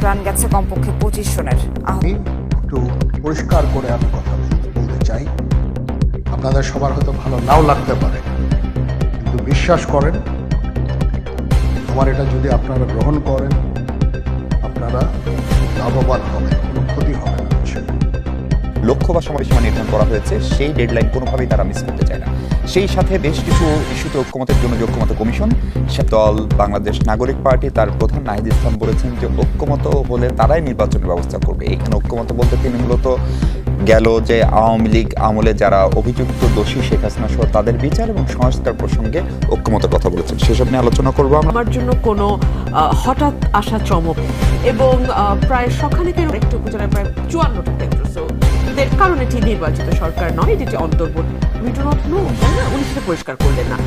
প্রাণ গেছে কমপক্ষে পঁচিশ জনের। আমি একটু পরিষ্কার করে আমি কথা বলতে চাই। আপনাদের সবার হয়তো ভালো নাও লাগতে পারে। কিন্তু বিশ্বাস করেন, আমার এটা যদি আপনারা গ্রহণ করেন, আপনারা লাভবান হবেন, কোনো ক্ষতি হবে না। লক্ষ্য বা সময়সীমা নির্ধারণ করা হয়েছে, সেই ডেডলাইন কোনোভাবেই তারা মিস করতে চায় না। সেই সাথে বেশ কিছু ইস্যুতে ঐক্যমতের জন্য যে ঐক্যমত কমিশন, সে দল, বাংলাদেশ নাগরিক পার্টি, তার প্রধান নাহিদ ইসলাম বলেছেন যে ঐক্যমত হলে তারাই নির্বাচনের ব্যবস্থা করবে। এখানে ঐক্যমত বলতে তিনি মূলত গেল যে আওয়ামী লীগ আমলে যারা অভিযুক্ত দোষী শেখ হাসিনা সহ তাদের বিচার এবং সংস্কার প্রসঙ্গে ঐক্যমতের কথা বলেছেন। সেসব নিয়ে আলোচনা করব আমার। জন্য কোনো হঠাৎ আসা চমক এবং প্রায় সখানেকের একটি উপজেলায় প্রায় চুয়ান্নটা কেন্দ্র So, কারণে এটি নির্বাচিত সরকার নয় এটি অন্তর্বর্তী। উনি সেটা পরিষ্কার করলেন না।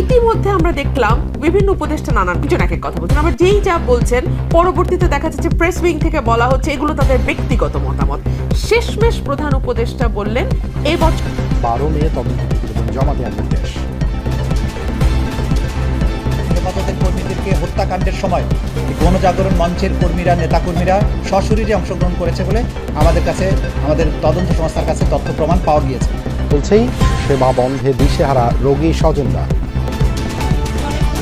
ইতিমধ্যে আমরা দেখলাম বিভিন্ন উপদেষ্টা নানান দুজন এক এক কথা বলছেন। আবার যেই যা বলছেন পরবর্তীতে দেখা যাচ্ছে প্রেস উইং থেকে বলা হচ্ছে এগুলো তাদের ব্যক্তিগত মতামত। শেষমেশ প্রধান উপদেষ্টা বললেন এবছর বারো মে তদন্ত জমা দেওয়ার নির্দেশ হত্যাকাণ্ডের সময় এই গণজাগরণ মঞ্চের কর্মীরা নেতাকর্মীরা সশরীরে অংশগ্রহণ করেছে বলে আমাদের কাছে আমাদের তদন্ত সংস্থার কাছে তথ্য প্রমাণ পাওয়া গিয়েছে। বলছেই সেবা বন্ধে দিশেহারা রোগী স্বজনরা।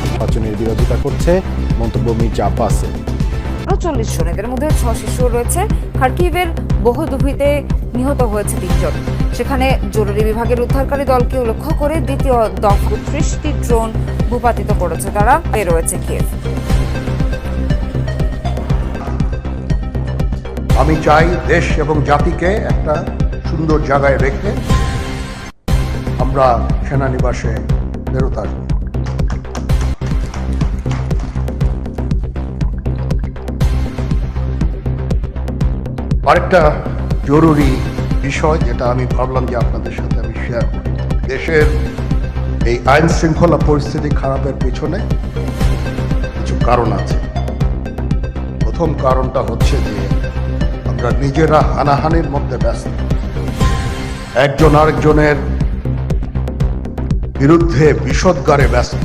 নির্বাচনের বিরোধিতা করছে মন্তব্য মির্জা আব্বাসের উনচল্লিশ জন এদের মধ্যে ছ শিশু রয়েছে। খার্কিভের বহুদুভিতে নিহত হয়েছে তিনজন। সেখানে জরুরি বিভাগের উদ্ধারকারী দলকে লক্ষ্য করে দ্বিতীয় দফা ত্রিশটি ড্রোন ভূপাতিত করেছে তারা রয়েছে কিয়েভ আমি চাই দেশ এবং জাতিকে একটা সুন্দর জায়গায় রেখে আমরা সেনানিবাসে ফেরত আসব। আরেকটা জরুরি বিষয় যেটা আমি ভাবলাম যে আপনাদের সাথে আমি শেয়ার করি। দেশের এই আইন শৃঙ্খলা পরিস্থিতি খারাপের পিছনে কিছু কারণ আছে। প্রথম কারণটা হচ্ছে যে আমরা নিজেরা হানাহানির মধ্যে ব্যস্ত। একজন আরেকজনের বিরুদ্ধে বিষদগারে ব্যস্ত।